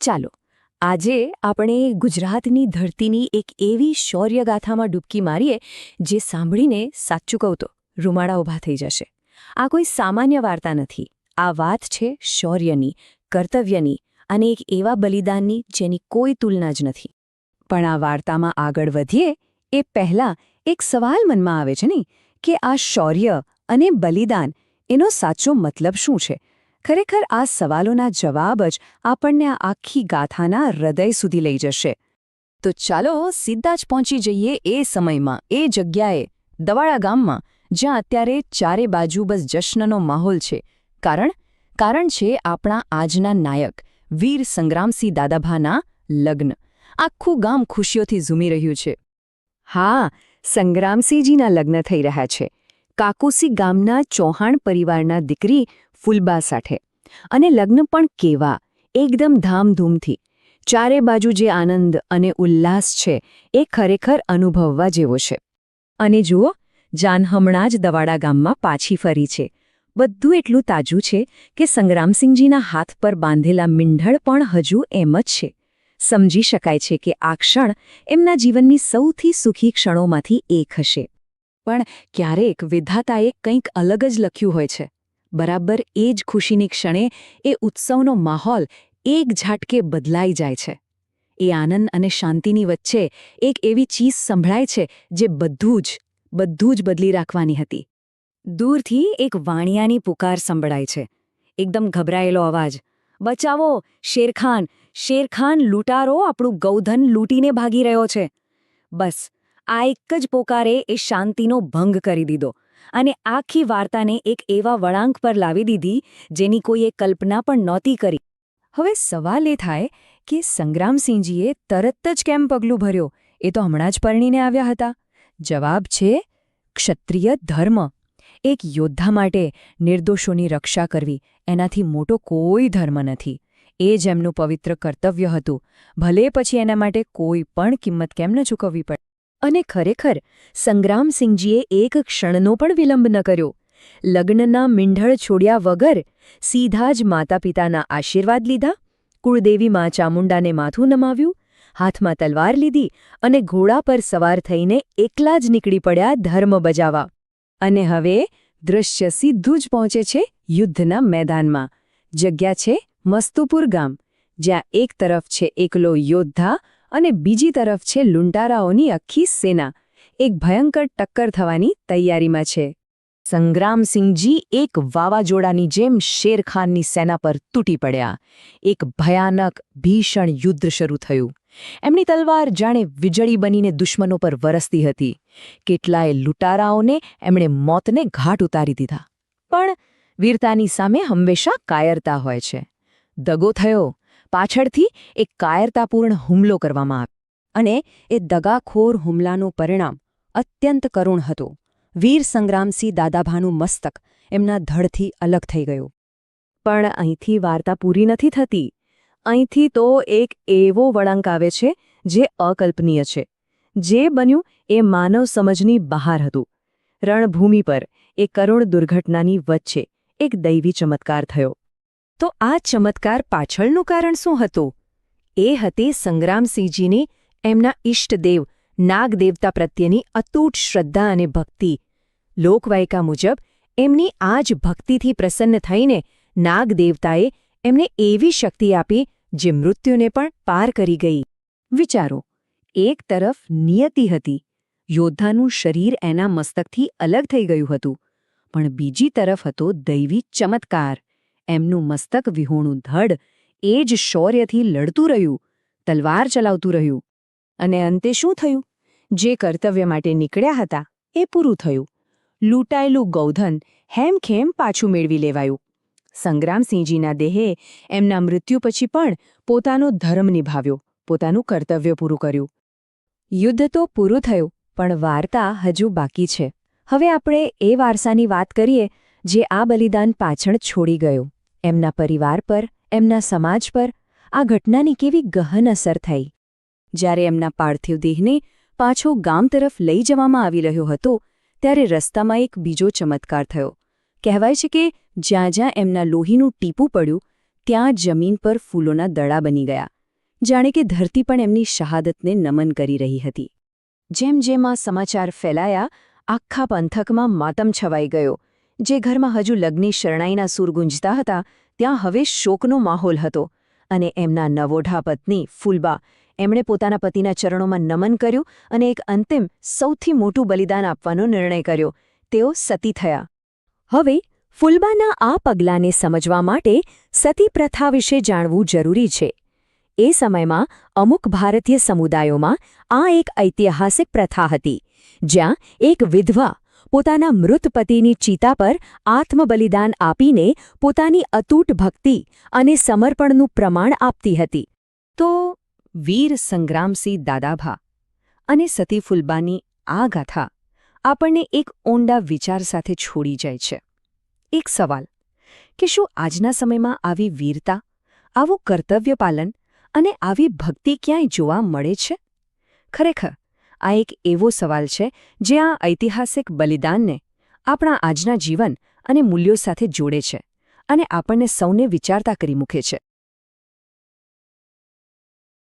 ચાલો, આજે આપણે ગુજરાતની ધરતીની એક એવી શૌર્યગાથામાં ડૂબકી મારીએ જે સાંભળીને સાચું કહું તો રૂમાળા ઊભા થઈ જશે. આ કોઈ સામાન્ય વાર્તા નથી. આ વાત છે શૌર્યની, કર્તવ્યની અને એક એવા બલિદાનની જેની કોઈ તુલના જ નથી. પણ આ વાર્તામાં આગળ વધીએ, એ પહેલાં એક સવાલ મનમાં આવે છે નહીં કે આ શૌર્ય અને બલિદાન એનો સાચો મતલબ શું છે? ખરેખર આ સવાલોના જવાબ જ આપણને આ આખી ગાથાના હૃદય સુધી લઈ જશે. તો ચાલો સીધા જ પહોંચી જઈએ એ સમયમાં, એ જગ્યાએ, દવાળા ગામમાં, જ્યાં અત્યારે ચારે બાજુ બસ જશ્નનો માહોલ છે. કારણ કારણ છે આપણા આજના નાયક, વીર સંગ્રામસિંહ દાદાભાના લગ્ન. આખું ગામ ખુશીઓથી ઝૂમી રહ્યું છે. હા, સંગ્રામસિંહજીના લગ્ન થઈ રહ્યા છે. કાકુસી ગામના ચૌહાણ પરિવારના દીકરી ફૂલબા સાથે. અને લગ્ન પણ કેવા, એકદમ ધામધૂમથી. ચારે બાજુ જે આનંદ અને ઉલ્લાસ છે, એ ખરેખર અનુભવવા જેવો છે. અને જુઓ, જાન હમણાં જ દવાડા ગામમાં પાછી ફરી છે. બધું એટલું તાજું છે કે સંગ્રામસિંહજીના હાથ પર બાંધેલા મીંઢળ પણ હજુ એમ જ છે. સમજી શકાય છે કે આ ક્ષણ એમના જીવનની સૌથી સુખી ક્ષણોમાંથી એક હશે. પણ ક્યારેક વિધાતાએ કંઈક અલગ જ લખ્યું હોય છે. બરાબર એ જ ખુશીની ક્ષણે એ ઉત્સવનો માહોલ એક ઝાટકે બદલાઈ જાય છે. એ આનંદ અને શાંતિની વચ્ચે એક એવી ચીજ સંભળાય છે જે બધું જ બધું જ બદલી રાખવાની હતી. દૂરથી એક વાણિયાની પુકાર સંભળાય છે. એકદમ ગભરાયેલો અવાજ, બચાવો, શેરખાન શેરખાન લૂંટારો, આપણું ગૌધન લૂંટીને ભાગી રહ્યો છે. બસ, આ એક જ પોકારે એ શાંતિનો ભંગ કરી દીધો. અને આખી વાર્તાને એક એવા વળાંક પર લાવી દીધી જેની કોઈએ કલ્પના પણ નહોતી કરી. હવે સવાલ એ થાય કે સંગ્રામસિંહજીએ તરત જ કેમ પગલું ભર્યો? એ તો હમણાં જ પરણીને આવ્યા હતા. જવાબ છે, ક્ષત્રિય ધર્મ. એક યોદ્ધા માટે નિર્દોષોની રક્ષા કરવી, એનાથી મોટો કોઈ ધર્મ નથી. એ જ એમનું પવિત્ર કર્તવ્ય હતું. ભલે પછી એના માટે કોઈ પણ કિંમત કેમ ન ચૂકવવી પડે અને ખરેખર, સંગ્રામસિંહજીએ એક ક્ષણનો પણ વિલંબ ન કર્યો. લગ્નના મીંઢળ છોડ્યા વગર સીધા જ માતા પિતાના આશીર્વાદ લીધા. કુળદેવી મા ચામુંડાને માથું નમાવ્યું, હાથમાં તલવાર લીધી અને ઘોડા પર સવાર થઈને એકલા જ નીકળી પડ્યા ધર્મ બજાવવા. અને હવે દૃશ્ય સીધું જ પહોંચે છે યુદ્ધના મેદાનમાં. જગ્યા છે મસ્તુપુર ગામ, જ્યાં એક તરફ છે એકલો યોદ્ધા અને બીજી તરફ છે લૂંટારાઓની આખી સેના. એક ભયંકર ટક્કર થવાની તૈયારીમાં છે. સંગ્રામસિંહજી એક વાવાઝોડાની જેમ શેરખાનની સેના પર તૂટી પડ્યા. એક ભયાનક, ભીષણ યુદ્ધ શરૂ થયું. એમની તલવાર જાણે વીજળી બનીને દુશ્મનો પર વરસતી હતી. કેટલાય લૂંટારાઓને એમણે મોતને ઘાટ ઉતારી દીધા. પણ વીરતાની સામે હંમેશા કાયરતા હોય છે. દગો થયો પાછળથી એક કાયરતાપૂર્ણ હુમલો કરવામાં આવ્યો અને એ દગાખોર હુમલાનું પરિણામ અત્યંત કરુણ હતું. વીર સંગ્રામસિંહ દાદાભાનું મસ્તક એમના ધડથી અલગ થઈ ગયું. પણ અહીંથી વાર્તા પૂરી નથી થતી. અહીંથી તો એક એવો વળાંક આવે છે જે અકલ્પનીય છે. જે બન્યું એ માનવ સમજની બહાર હતું. રણભૂમિ પર એ કરુણ દુર્ઘટનાની વચ્ચે એક દૈવી ચમત્કાર થયો. તો આ ચમત્કાર પાછળનું કારણ શું હતું? એ હતી સંગ્રામસિંહજીની એમના ઇષ્ટદેવ નાગદેવતા પ્રત્યેની અતૂટ શ્રદ્ધા અને ભક્તિ. લોકવાયકા મુજબ, એમની આ જ ભક્તિથી પ્રસન્ન થઈને નાગદેવતાએ એમને એવી શક્તિ આપી, જે મૃત્યુને પણ પાર કરી ગઈ. વિચારો, એક તરફ નિયતિ હતી, યોદ્ધાનું શરીર એના મસ્તકથી અલગ થઈ ગયું હતું, પણ બીજી તરફ હતો દૈવી ચમત્કાર. એમનું મસ્તક વિહોણું ધડ એ જ શૌર્યથી લડતું રહ્યું, તલવાર ચલાવતું રહ્યું. અને અંતે શું થયું? જે કર્તવ્ય માટે નીકળ્યા હતા એ પૂરું થયું. લૂંટાયેલું ગૌધન હેમખેમ પાછું મેળવી લેવાયું. સંગ્રામસિંહજીના દેહે એમના મૃત્યુ પછી પણ પોતાનો ધર્મ નિભાવ્યો, પોતાનું કર્તવ્ય પૂરું કર્યું. યુદ્ધ તો પૂરું થયું, પણ વાર્તા હજુ બાકી છે. હવે આપણે એ વારસાની વાત કરીએ, જે આ બલિદાન પાછળ છોડી ગયું. એમના પરિવાર પર, એમના સમાજ પર આ ઘટનાની કેવી ગહન અસર થઈ. જ્યારે એમના પાર્થિવ દેહને પાછો ગામ તરફ લઈ જવામાં આવી રહ્યો હતો, ત્યારે રસ્તામાં એક બીજો ચમત્કાર થયો. કહેવાય છે કે જ્યાં જ્યાં એમના લોહીનું ટીપું પડ્યું, ત્યાં જમીન પર ફૂલોના દડા બની ગયા, જાણે કે ધરતી પણ એમની શહાદતને નમન કરી રહી હતી. જેમ જેમ આ સમાચાર ફેલાયા, આખા પંથકમાં માતમ છવાઈ ગયો જે ઘરમાં હજુ લગ્ની શરણાઈના સૂર ગુંજતા હતા, ત્યાં હવે શોકનો માહોલ હતો અને એમના નવોઢા પત્ની ફૂલબા એમણે પોતાના પતિના ચરણોમાં નમન કર્યું અને એક અંતિમ, સૌથી મોટું બલિદાન આપવાનો નિર્ણય કર્યો. તેઓ સતી થયા. હવે ફૂલબાના આ પગલાંને સમજવા માટે સતી પ્રથા વિશે જાણવું જરૂરી છે. એ સમયમાં અમુક ભારતીય સમુદાયોમાં આ એક ઐતિહાસિક પ્રથા હતી, જ્યાં એક વિધવા પોતાના મૃત પતિની ચિતા પર આત્મબલિદાન આપીને પોતાની અતૂટ ભક્તિ અને સમર્પણનું પ્રમાણ આપતી હતી. તો વીર સંગ્રામસિંહ દાદાભા અને સતી ફુલબાની આ ગાથા આપણને એક ઊંડા વિચાર સાથે છોડી જાય છે. એક સવાલ, કે શું આજના સમયમાં આવી વીરતા, આવું કર્તવ્યપાલન અને આવી ભક્તિ ક્યાંય જોવા મળે છે? ખરેખર આ એક એવો સવાલ છે, જે આ ઐતિહાસિક બલિદાનને, આપણા આજના જીવન અને મૂલ્યો સાથે જોડે છે અને આપણને સૌને વિચારતા કરી મૂકે છે.